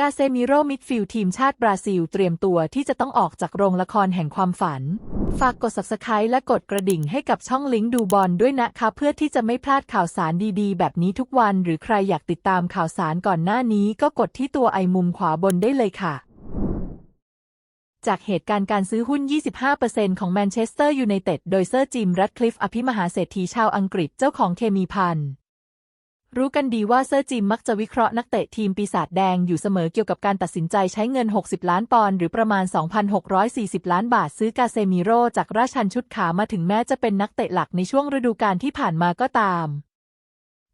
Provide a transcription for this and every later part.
กาเซมิโรมิดฟิลทีมชาติบราซิลเตรียมตัวที่จะต้องออกจากโรงละครแห่งความฝัน ฝากกด subscribe และกดกระดิ่งให้กับช่องลิงก์ดูบอลด้วยนะคะ เพื่อที่จะไม่พลาดข่าวสารดีๆ แบบนี้ทุกวันหรือใครอยากติดตามข่าวสารก่อนหน้านี้ ก็กดที่ตัวไอมุมขวาบนได้เลยค่ะ จากเหตุการณ์การซื้อหุ้น 25%ของแมนเชสเตอร์ยูไนเต็ดโดยเซอร์จิม รัดคลิฟ อภิมหาเศรษฐีชาวอังกฤษเจ้าของเคมีพันธ์ รู้กันดีว่าเซอร์จิมมักจะวิเคราะห์นักเตะทีมปีศาจแดงอยู่เสมอเกี่ยวกับการตัดสินใจใช้เงิน 60 ล้านปอนด์หรือประมาณ 2,640 ล้านบาทซื้อกาเซมิโรจากราชันชุดขามาถึงแม้จะเป็นนักเตะหลักในช่วงฤดูกาลที่ผ่านมาก็ตาม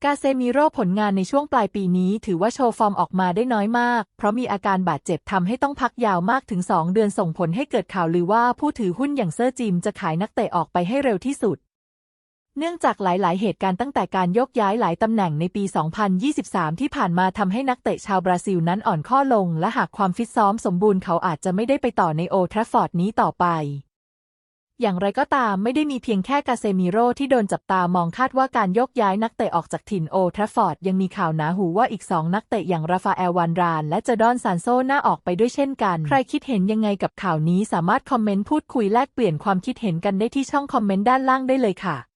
กาเซมิโร่ผลงานในช่วงปลายปีนี้ถือว่าโชว์ฟอร์มออกมาได้น้อยมาก เพราะมีอาการบาดเจ็บทำให้ต้องพักยาวมากถึง 2 เดือนส่งผลให้เกิดข่าวลือว่าผู้ถือหุ้นอย่างเซอร์จิมจะขายนักเตะออกไปให้เร็วที่สุด เนื่องจากหลาย ๆ เหตุการณ์ตั้งแต่การยกย้ายหลายตำแหน่งในปี 2023 ที่ผ่านมาทำให้นักเตะชาวบราซิลนั้นอ่อนข้อลง และหากความฟิตซ้อมสมบูรณ์เขาอาจจะไม่ได้ไปต่อในโอทราฟอร์ดนี้ต่อไป อย่างไรก็ตามไม่ได้มีเพียงแค่กาเซมิโร่ที่โดนจับตามองคาดว่าการยกย้ายนักเตะออกจากถิ่นโอทราฟฟอร์ดยังมีข่าวหนาหูว่าอีกสองนักเตะอย่างราฟาเอลวานราน และเจดอนซานโซน่าออกไปด้วยเช่นกัน ใครคิดเห็นยังไงกับข่าวนี้สามารถคอมเมนต์พูดคุยแลกเปลี่ยนความคิดเห็นกันได้ที่ช่องคอมเมนต์ด้านล่างได้เลยค่ะ